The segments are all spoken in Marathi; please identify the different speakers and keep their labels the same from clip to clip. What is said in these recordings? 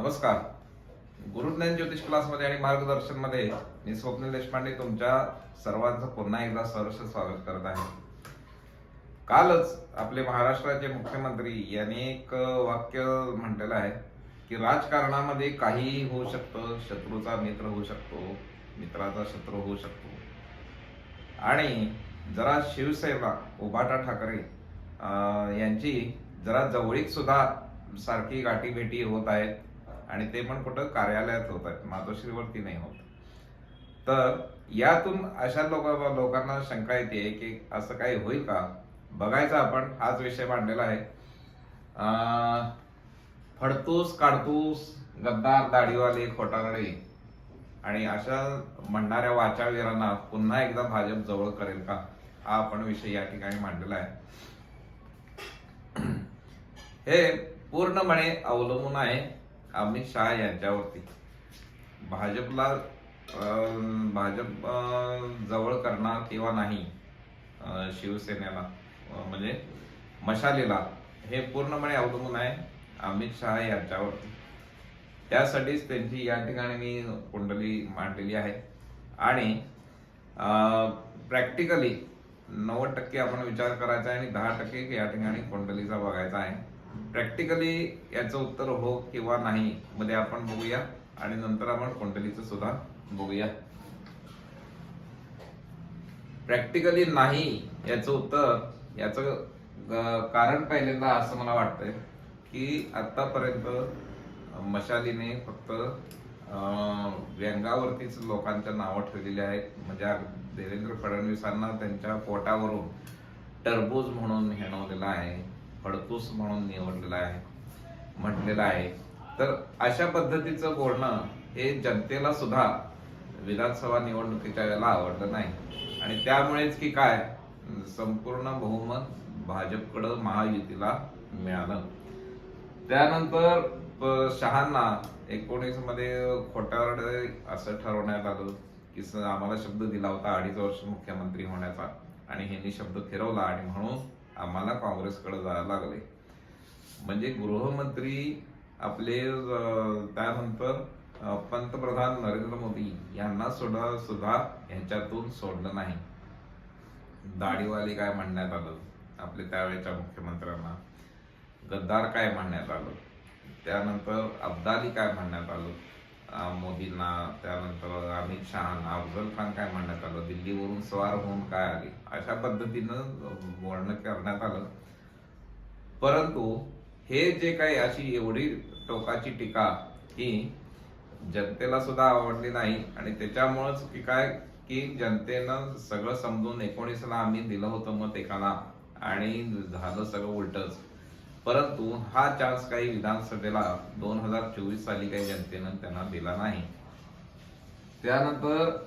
Speaker 1: नमस्कार. गुरुज्ञान ज्योतिष क्लासमध्ये आणि मार्गदर्शनमध्ये मी स्वप्नील देशपांडे तुमच्या सर्वांचं पुन्हा एकदा सहर्ष स्वागत करत आहे. कालच आपले महाराष्ट्राचे मुख्यमंत्री यांनी एक वाक्य म्हटलेलं आहे की राजकारणामध्ये काहीही होऊ शकतं शत्रूचा मित्र होऊ शकतो मित्राचा शत्रू होऊ शकतो. आणि जरा शिवसेना उभाटा ठाकरे यांची जरा जवळीक सुद्धा सारखी गाठीभेटी होत आहेत. आणि ते पण कुठं कार्यालयात होत आहेत. मातोश्रीवरती नाही होत. तर यातून अशा लोक लोकांना शंका येते की असं काही होईल का? बघायचं आपण. हाच विषय मांडलेला आहे. फडतूस काढतूस गद्दार दाढीवाले खोटारडे आणि अशा म्हणणाऱ्या वाचाळवीरांना पुन्हा एकदा भाजप जवळ करेल का? हा आपण विषय या ठिकाणी मांडलेला आहे. हे पूर्णपणे अवलंबून आहे. अमित शहा यांच्यावरती. भाजपला भाजप जवळ करणार किंवा नाही शिवसेनेला म्हणजे मशालीला हे पूर्णपणे अवलंबून आहे अमित शहा यांच्यावरती. त्यासाठीच त्यांची या ठिकाणी मी कुंडली मांडलेली आहे. आणि प्रॅक्टिकली नव्वद टक्के आपण विचार करायचा आहे आणि दहा टक्के या ठिकाणी कुंडलीचा बघायचा आहे. प्रॅक्टिकली याचं उत्तर हो किंवा नाही मध्ये आपण बघूया. आणि नंतर आपण कुंडलीचं सुद्धा बघूया. प्रॅक्टिकली नाही याचं उत्तर याचं कारण पहिल्यांदा असं मला वाटतंय की आतापर्यंत मशालीने फक्त अं, व्यंगावरतीच लोकांच्या नावं ठेवलेली आहेत. म्हणजे देवेंद्र फडणवीसांना त्यांच्या पोटावरून टरबूज म्हणून हेणवलेला आहे. फडतूस म्हणून निवडलेला आहे म्हटलेलं आहे. तर अशा पद्धतीचं बोलणं हे जनतेला सुद्धा विधानसभा निवडणुकीच्या वेळेला आवडलं नाही. आणि त्यामुळेच की काय संपूर्ण बहुमत भाजपकडं महायुतीला मिळालं. त्यानंतर शहांना एकोणीसमध्ये खोटारड असं ठरवण्यात आलं की आम्हाला शब्द दिला होता अडीच वर्ष मुख्यमंत्री होण्याचा. आणि ह्यांनी शब्द फिरवला आणि म्हणून आम्हाला काँग्रेसकडे जायला लागले. म्हणजे गृहमंत्री आपले त्यानंतर पंतप्रधान नरेंद्र मोदी यांना सुद्धा सुद्धा ह्याच्यातून सोडलं नाही. दाढीवाली काय म्हणण्यात आलं? आपले त्यावेळेच्या मुख्यमंत्र्यांना. गद्दार काय म्हणण्यात आलं? त्यानंतर अब्दाली काय म्हणण्यात आलं? मोदींना त्यानंतर अमित शहा अफजल खान काय म्हणण्यात आलं? दिल्लीवरून स्वार होऊन काय आले? अशा पद्धतीनं बोलणं करण्यात आलं. परंतु हे जे काही अशी एवढी टोकाची टीका ही जनतेला सुद्धा आवडली नाही आणि त्याच्यामुळंच की काय की जनतेनं सगळं समजून एकोणीसला आम्ही दिलं होतं मत एकाला आणि झालं सगळं उलटच. परंतु हा चान्स काही विधानसभेला दोन हजार चोवीस साली काही जनतेनं त्यांना दिला नाही. त्यानंतर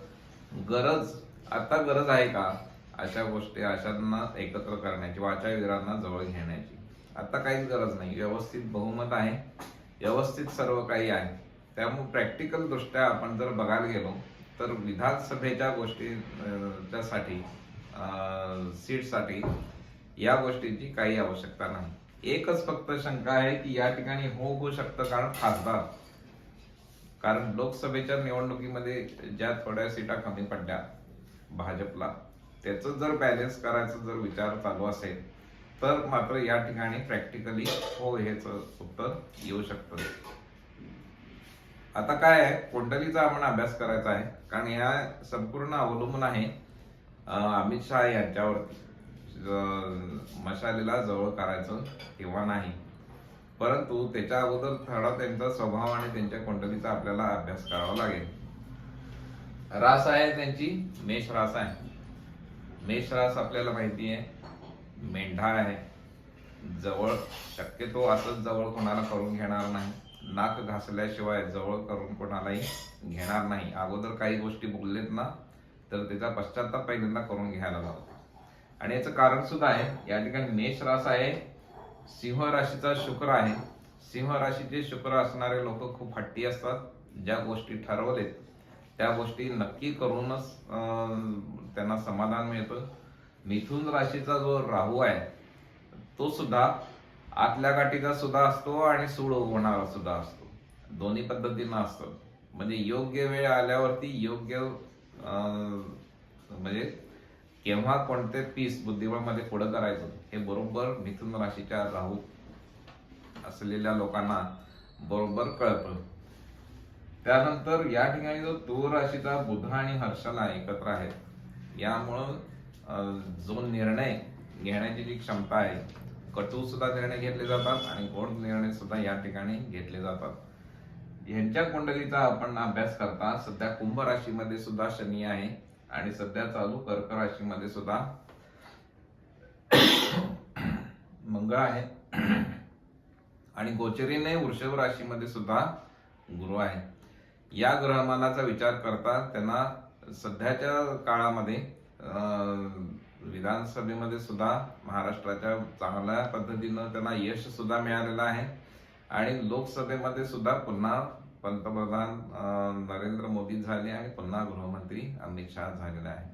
Speaker 1: गरज आता गरज आहे का? अशा गोष्टी अशांना एकत्र करण्याची वाचावीरांना जवळ घेण्याची. आता काहीच गरज नाही. व्यवस्थित बहुमत आहे. व्यवस्थित सर्व काही आहे. त्यामुळे प्रॅक्टिकल दृष्ट्या आपण जर बघायला गेलो तर विधानसभेच्या गोष्टी अं, सीटसाठी या गोष्टीची काही आवश्यकता नाही. एकच फक्त शंका आहे की या ठिकाणी हो होऊ शकतं कारण खासदार. कारण लोकसभेच्या निवडणुकीमध्ये ज्या थोड्या सीटा कमी पडल्या भाजपला त्याचं जर बॅलन्स करायचं जर विचार चालू असेल तर मात्र या ठिकाणी प्रॅक्टिकली हो हेच उत्तर येऊ शकतं. आता काय आहे? कुंडलीचा आपण अभ्यास करायचा आहे. कारण या संपूर्ण अवलंबून आहे अमित शहा यांच्यावरती. मशालीला जवळ करायचं किंवा नाही. परंतु त्याच्या अगोदर थोडा त्यांचा स्वभाव आणि त्यांच्या कुंडलीचा आपल्याला अभ्यास करावा लागेल. रास आहे त्यांची मेष रास आहे. मेष रास आपल्याला माहिती आहे. मेंढा आहे. जवळ शक्यतो असंच जवळ कोणाला करून घेणार नाही. नाक घासल्याशिवाय जवळ करून कोणालाही घेणार नाही. अगोदर काही गोष्टी बोललेत ना तर त्याचा पश्चाताप पहिल्यांदा करून घ्यायला लावतो आणि याचं कारण सुद्धा आहे. या ठिकाणी मेष रास आहे. सिंह राशीचा शुक्र आहे. सिंह राशीचे शुक्र असणारे लोक खूप हट्टी असतात ज्या गोष्टी ठरवलेत त्या गोष्टी नक्की करूनच त्यांना समाधान मिळतं. मिथुन राशीचा जो राहू आहे तो सुद्धा आतल्या गाठीचा सुद्धा असतो आणि सूड होणारा सुद्धा असतो. दोन्ही पद्धतीनं असतं. म्हणजे योग्य वेळ आल्यावरती योग्य म्हणजे केव्हा कोणते पीस बुद्धिबळमध्ये पुढं करायचं हे बरोबर मिथुन राशीच्या राहू असलेल्या लोकांना बरोबर कळतं. त्यानंतर या ठिकाणी जो तूर राशीचा बुध आणि हर्षला एकत्र आहेत यामुळं अं, जो निर्णय घेण्याची जी क्षमता आहे कटू सुद्धा निर्णय घेतले जातात आणि गोड निर्णय सुद्धा या ठिकाणी घेतले जातात. यांच्या कुंडलीचा आपण अभ्यास करता सध्या कुंभ राशीमध्ये सुद्धा शनी आहे. आणि सध्या चालू कर्क राशीमध्ये सुद्धा मंगळ आहे. आणि गोचरीने वृषभ राशीमध्ये सुद्धा गुरु आहे. या ग्रहमानाचा विचार करता त्यांना सध्याच्या काळामध्ये विधानसभेमध्ये सुद्धा महाराष्ट्राच्या चांगल्या पद्धतीनं त्यांना यश सुद्धा मिळालेलं आहे. आणि लोकसभेमध्ये सुद्धा पुन्हा पंतप्रधान नरेंद्र मोदी झाले आणि पुन्हा गृहमंत्री अमित शहा झालेले आहे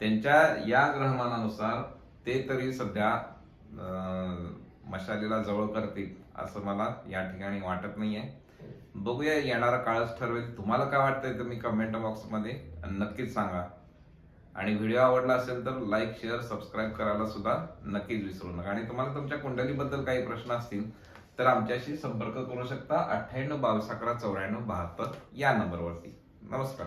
Speaker 1: त्यांच्या या ग्रहमानानुसार ते तरी सध्या मशालीला जवळ करतील असं मला या ठिकाणी वाटत नाहीये. बघूया येणारा काळच ठरवेल. तुम्हाला काय वाटतंय तुम्ही कमेंट बॉक्समध्ये नक्कीच सांगा. आणि व्हिडिओ आवडला असेल तर लाईक शेअर सबस्क्राईब करायला सुद्धा नक्कीच विसरू नका. आणि तुम्हाला तुमच्या कुंडलीबद्दल काही प्रश्न असतील तर आमच्याशी संपर्क करू शकता अठ्ठ्याण्णव बावीस अकरा चौऱ्याण्णव बहात्तर या नंबरवरती. नमस्कार.